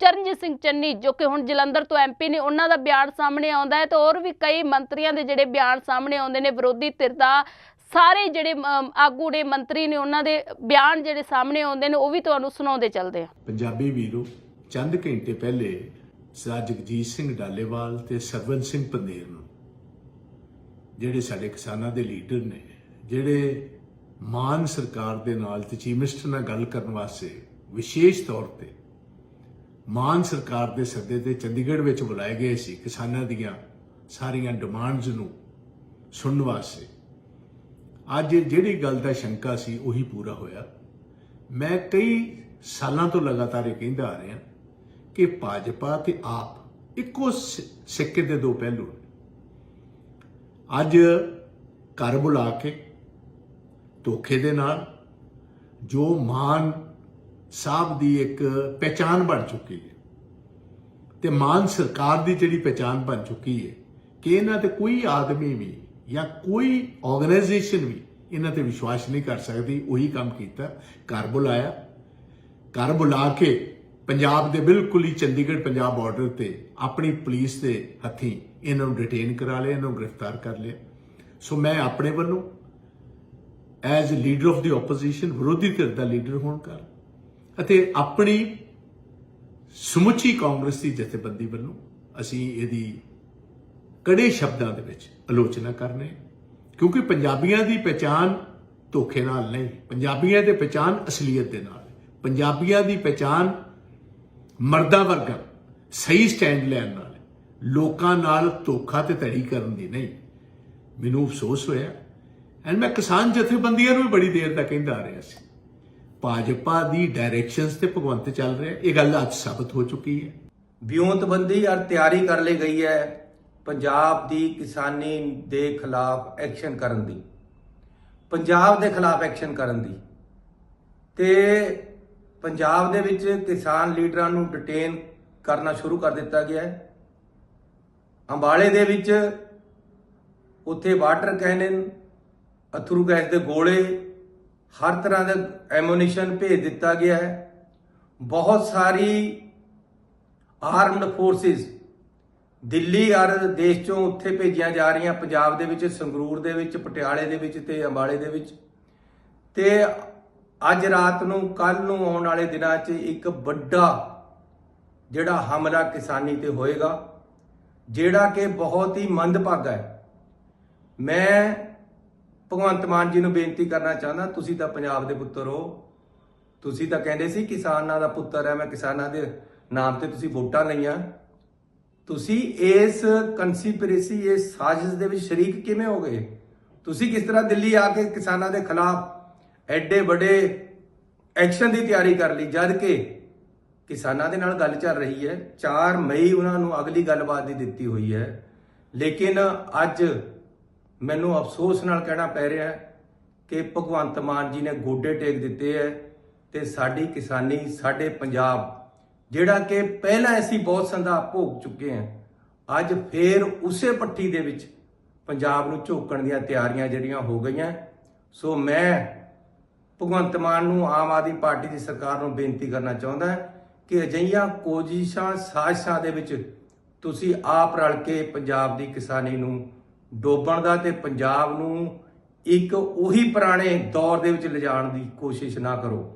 ਚਰਨਜੀਤ ਸਿੰਘ ਚੰਨੀ ਜੋ ਕਿ ਹੁਣ ਜਲੰਧਰ ਤੋਂ ਐਮਪੀ ਨੇ ਉਹਨਾਂ ਦਾ ਬਿਆਨ ਸਾਹਮਣੇ ਆਉਂਦਾ ਹੈ ਤੇ ਹੋਰ ਵੀ ਕਈ ਮੰਤਰੀਆਂ ਦੇ ਜਿਹੜੇ ਬਿਆਨ ਸਾਹਮਣੇ ਆਉਂਦੇ ਨੇ, ਵਿਰੋਧੀ ਧਿਰ ਦਾ ਸਾਰੇ ਜਿਹੜੇ ਆਗੂ ਨੇ, ਮੰਤਰੀ ਨੇ ਉਹਨਾਂ ਦੇ ਬਿਆਨ ਜਿਹੜੇ ਸਾਹਮਣੇ ਆਉਂਦੇ ਨੇ ਉਹ ਵੀ ਤੁਹਾਨੂੰ ਸੁਣਾਉਂਦੇ ਚੱਲਦੇ ਆ ਪੰਜਾਬੀ ਵੀਰੋ, ਚੰਦ ਘੰਟੇ ਪਹਿਲੇ ਸਰਦਾਰ ਸਿੰਘ ਡਾਲੇਵਾਲ ਤੇ ਸਰਵਨ ਸਿੰਘ ਪੰਦੇਰ ਨੂੰ ਜਿਹੜੇ ਸਾਡੇ ਕਿਸਾਨਾਂ ਦੇ ਲੀਡਰ ਨੇ, ਜਿਹੜੇ ਮਾਨ ਸਰਕਾਰ ਦੇ ਨਾਲ ਤੇ ਚੀਫ ਮਿਨਿਸਟਰ ਨਾਲ ਗੱਲ ਕਰਨ ਵਾਸਤੇ ਵਿਸ਼ੇਸ਼ ਤੌਰ ਤੇ ਮਾਨ ਸਰਕਾਰ ਦੇ ਸੱਦੇ ਤੇ ਚੰਡੀਗੜ੍ਹ ਵਿੱਚ ਬੁਲਾਏ ਗਏ ਸੀ, ਕਿਸਾਨਾਂ ਦੀਆਂ ਸਾਰੀਆਂ ਡਿਮਾਂਡਸ ਨੂੰ ਸੁਣਨ ਵਾਸਤੇ। ਅੱਜ ਜਿਹੜੀ ਗੱਲ ਦਾ ਸ਼ੰਕਾ ਸੀ, ਉਹੀ ਪੂਰਾ ਹੋਇਆ। ਮੈਂ ਕਈ ਸਾਲਾਂ ਤੋਂ ਲਗਾਤਾਰ ਇਹ ਕਹਿੰਦਾ ਆ ਰਿਹਾ ਕਿ ਭਾਜਪਾ ਤੇ ਆਪ ਇੱਕੋ ਸਿ- ਸਿੱਕੇ ਦੇ ਦੋ ਪਹਿਲੂ ਨੇ। ਅੱਜ ਘਰ ਬੁਲਾ ਕੇ ਧੋਖੇ ਦੇ ਨਾਲ ਜੋ ਮਾਨ ਸਾਹਿਬ ਦੀ ਇੱਕ ਪਹਿਚਾਨ ਬਣ ਚੁੱਕੀ ਹੈ ਤੇ ਮਾਨ ਸਰਕਾਰ ਦੀ ਜਿਹੜੀ ਪਹਿਚਾਨ ਬਣ ਚੁੱਕੀ ਹੈ ਕਿ ਇਹਨਾਂ ਤੇ ਕੋਈ ਆਦਮੀ ਵੀ ਜਾਂ ਕੋਈ ਆਰਗੇਨਾਈਜੇਸ਼ਨ ਵੀ ਇਹਨਾਂ ਤੇ ਵਿਸ਼ਵਾਸ ਨਹੀਂ ਕਰ ਸਕਦੀ, ਉਹੀ ਕੰਮ ਕੀਤਾ, ਘਰ ਬੁਲਾਇਆ। ਘਰ ਬੁਲਾ ਕੇ ਪੰਜਾਬ ਦੇ ਬਿਲਕੁਲ ਹੀ ਚੰਡੀਗੜ੍ਹ ਪੰਜਾਬ ਬਾਰਡਰ ਤੇ ਆਪਣੀ ਪੁਲਿਸ ਦੇ ਹੱਥੀਂ ਇਹਨਾਂ ਨੂੰ ਡਿਟੇਨ ਕਰਾ ਲਿਆ ਇਹਨਾਂ ਨੂੰ ਗ੍ਰਿਫਤਾਰ ਕਰ ਲਿਆ। ਸੋ ਮੈਂ ਆਪਣੇ ਵੱਲੋਂ as leader of the opposition ਵਿਰੋਧੀ ਧਿਰ ਦਾ ਲੀਡਰ ਹੋਣ ਕਰ ਅਤੇ ਆਪਣੀ ਸਮੁੱਚੀ ਕਾਂਗਰਸ ਦੀ ਜਥੇਬੰਦੀ ਵੱਲੋਂ ਅਸੀਂ ਇਹਦੀ ਕੜੇ ਸ਼ਬਦਾਂ ਦੇ ਵਿੱਚ ਆਲੋਚਨਾ ਕਰਨੇ ਕਿਉਂਕਿ ਪੰਜਾਬੀਆਂ ਦੀ ਪਛਾਣ ਧੋਖੇ ਨਾਲ ਨਹੀਂ, ਪੰਜਾਬੀਆਂ ਦੀ ਪਛਾਣ ਅਸਲੀਅਤ ਦੇ ਨਾਲ ਪੰਜਾਬੀਆਂ ਦੀ ਪਛਾਣ ਮਰਦਾਂ ਵਰਗਾ, ਸਹੀ ਸਟੈਂਡ ਲੈਣ ਨਾਲ ਲੋਕਾਂ ਨਾਲ ਧੋਖਾ ਤੇ ਧੜੀ ਕਰਨ ਦੀ ਨਹੀਂ। ਮੈਨੂੰ ਅਫਸੋਸ ਹੋਇਆ ਐਂਡ ਮੈਂ ਕਿਸਾਨ ਜਥੇਬੰਦੀਆਂ ਨੂੰ ਵੀ ਬੜੀ ਦੇਰ ਦਾ ਕਹਿੰਦਾ ਆ ਰਿਹਾ ਸੀ। ਭਾਜਪਾ ਦੀ ਡਾਇਰੈਕਸ਼ਨਸ ਤੇ ਭਗਵੰਤ ਚੱਲ ਰਿਹਾ। ਇਹ ਗੱਲ ਅੱਜ ਸਾਬਤ ਹੋ ਚੁੱਕੀ ਹੈ। ਵਿਉਂਤਬੰਦੀ ਔਰ ਤਿਆਰੀ ਕਰ ਲਈ ਗਈ ਹੈ ਪੰਜਾਬ ਦੀ ਕਿਸਾਨੀ ਦੇ ਖਿਲਾਫ ਐਕਸ਼ਨ ਕਰਨ ਦੀ। ਪੰਜਾਬ ਦੇ ਖਿਲਾਫ ਐਕਸ਼ਨ ਕਰਨ ਦੀ। ਤੇ ਪੰਜਾਬ ਦੇ ਵਿੱਚ ਕਿਸਾਨ ਲੀਡਰਾਂ ਨੂੰ ਡਿਟੇਨ ਕਰਨਾ ਸ਼ੁਰੂ ਕਰ ਦਿੱਤਾ ਗਿਆ ਹੈ। ਅੰਬਾਲੇ ਦੇ ਵਿੱਚ ਉੱਥੇ ਵਾਟਰ ਕੈਨਨ, ਅਥਰੂ ਗੈਸ ਦੇ ਗੋਲੇ, ਹਰ ਤਰ੍ਹਾਂ ਦਾ ਐਮੂਨੀਸ਼ਨ ਭੇਜ ਦਿੱਤਾ ਗਿਆ ਹੈ। ਬਹੁਤ ਸਾਰੀ ਆਰਮਡ ਫੋਰਸਿਸ ਦਿੱਲੀ ਅਰ ਦੇਸ਼ ਚੋਂ ਉੱਥੇ ਭੇਜੀਆਂ ਜਾ ਰਹੀਆਂ, ਪੰਜਾਬ ਦੇ ਵਿੱਚ, ਸੰਗਰੂਰ ਦੇ ਵਿੱਚ, ਪਟਿਆਲੇ ਦੇ ਵਿੱਚ ਤੇ ਅੰਬਾਲੇ ਦੇ ਵਿੱਚ। ਤੇ ਅੱਜ ਰਾਤ ਨੂੰ ਕੱਲ ਨੂੰ ਆਉਣ ਵਾਲੇ ਦਿਨਾਂ 'ਚ ਇੱਕ ਵੱਡਾ ਜਿਹੜਾ ਹਮਲਾ ਕਿਸਾਨੀ ਤੇ ਹੋਏਗਾ। ਜਿਹੜਾ ਕਿ ਬਹੁਤ ਹੀ ਮੰਦਭਾਗਾ ਹੈ। ਮੈਂ ਭਗਵੰਤ ਮਾਨ ਜੀ ਨੂੰ ਬੇਨਤੀ ਕਰਨਾ ਚਾਹੁੰਦਾ, ਤੁਸੀਂ ਤਾਂ ਪੰਜਾਬ ਦੇ ਪੁੱਤਰ ਹੋ। ਤੁਸੀਂ ਤਾਂ ਕਹਿੰਦੇ ਸੀ ਕਿਸਾਨਾਂ ਦਾ ਪੁੱਤਰ ਹੈ, ਮੈਂ ਕਿਸਾਨਾਂ ਦੇ ਨਾਮ ਤੇ ਤੁਸੀਂ ਵੋਟਾਂ ਲਈਆਂ। ਤੁਸੀਂ ਇਸ ਕਨਸਪੀਰੇਸੀ ਇਸ ਸਾਜ਼ਿਸ਼ ਦੇ ਵਿੱਚ ਸ਼ਰੀਕ ਕਿਵੇਂ ਹੋ ਗਏ? ਤੁਸੀਂ ਕਿਸ ਤਰ੍ਹਾਂ ਦਿੱਲੀ ਆ ਕੇ ਕਿਸਾਨਾਂ ਦੇ ਖਿਲਾਫ ਐਡੇ ਵੱਡੇ ਐਕਸ਼ਨ ਦੀ ਤਿਆਰੀ ਕਰ ਲਈ, ਜਦ ਕਿ ਕਿਸਾਨਾਂ ਦੇ ਨਾਲ ਗੱਲ ਚੱਲ ਰਹੀ ਹੈ। 4 ਮਈ ਉਹਨਾਂ ਨੂੰ ਅਗਲੀ ਗੱਲਬਾਤ ਦੀ ਦਿੱਤੀ ਹੋਈ ਹੈ। ਲੇਕਿਨ ਅੱਜ ਮੈਨੂੰ ਅਫਸੋਸ ਨਾਲ ਕਹਿਣਾ ਪੈ ਰਿਹਾ ਹੈ ਕਿ ਭਗਵੰਤ ਮਾਨ ਜੀ ਨੇ ਗੋਡੇ ਟੇਕ ਦਿੱਤੇ ਹੈ ਤੇ ਸਾਡੀ ਕਿਸਾਨੀ, ਸਾਡੇ ਪੰਜਾਬ, ਜਿਹੜਾ ਕਿ ਪਹਿਲਾਂ ਅਸੀਂ ਬਹੁਤ ਸੰਧਾ ਭੋਗ ਚੁੱਕੇ ਹਾਂ, ਅੱਜ ਫੇਰ ਉਸੇ ਪੱਟੀ ਦੇ ਵਿੱਚ ਪੰਜਾਬ ਨੂੰ ਝੋਕਣ ਦੀਆਂ ਤਿਆਰੀਆਂ ਜਿਹੜੀਆਂ ਹੋ ਗਈਆਂ। ਸੋ ਮੈਂ ਭਗਵੰਤ ਮਾਨ ਨੂੰ ਆਮ ਆਦਮੀ ਪਾਰਟੀ ਦੀ ਸਰਕਾਰ ਨੂੰ ਬੇਨਤੀ ਕਰਨਾ ਚਾਹੁੰਦਾ ਕਿ ਅਜਿਹੀਆਂ ਕੋਸ਼ਿਸ਼ਾਂ ਸਾਜ਼ਿਸ਼ਾਂ ਦੇ ਵਿੱਚ ਤੁਸੀਂ ਆਪ ਰਲ ਕੇ ਪੰਜਾਬ ਦੀ ਕਿਸਾਨੀ ਨੂੰ ਡੋਬਣ ਦਾ ਤੇ ਪੰਜਾਬ ਨੂੰ ਇੱਕ ਉਹੀ ਪੁਰਾਣੇ ਦੌਰ ਦੇ ਵਿੱਚ ਲਿਜਾਣ ਦੀ ਕੋਸ਼ਿਸ਼ ਨਾ ਕਰੋ।